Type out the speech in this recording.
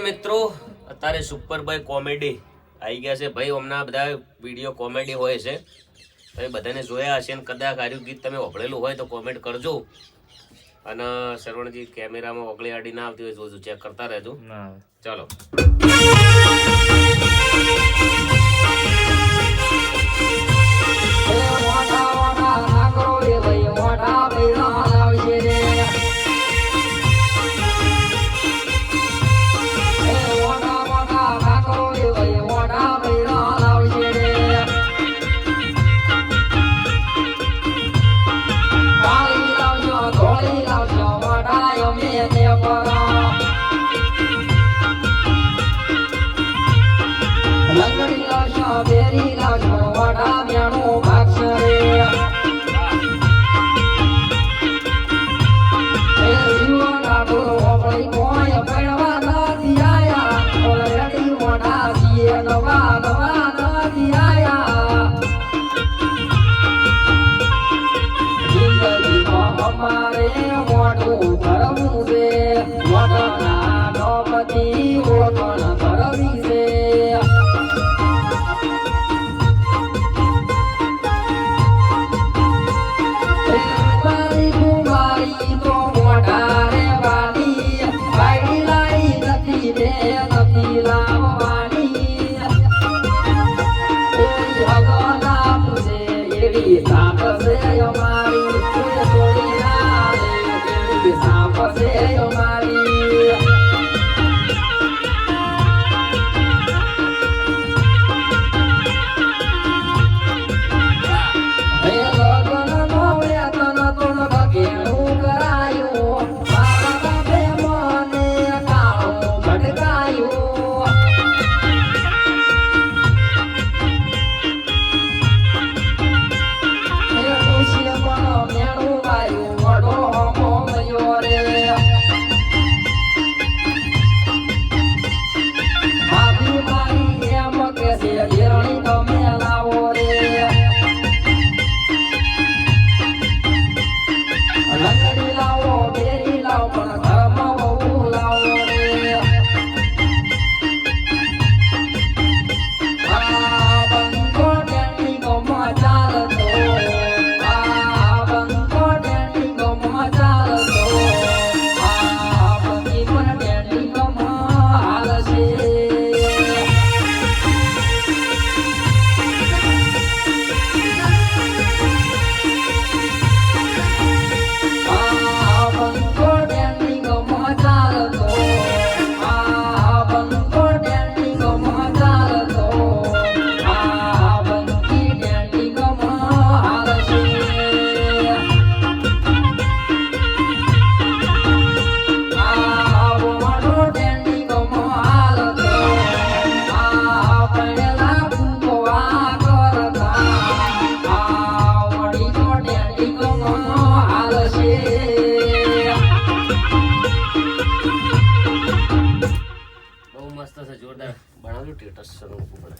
મિત્રો અત્યારે super સુપરભાઈ comedy આવી ગયા છે. ભાઈ હમણાં બધા વીડિયો કોમેડી હોય છે. ભાઈ બધાને જોયા હશે ને કદાચ આર્યું ગીત તમે ઓગળેલું હોય તો કોમેન્ટ કરજો. અને શ્રવણજી કેમેરામાં ઓગળી આડી ના આવતી હોય જોજો ચેક કરતા રહેજો. ચાલો. રામ પતિ મસ્ત છે જોરદાર બનાવ્યું ટેટસ છે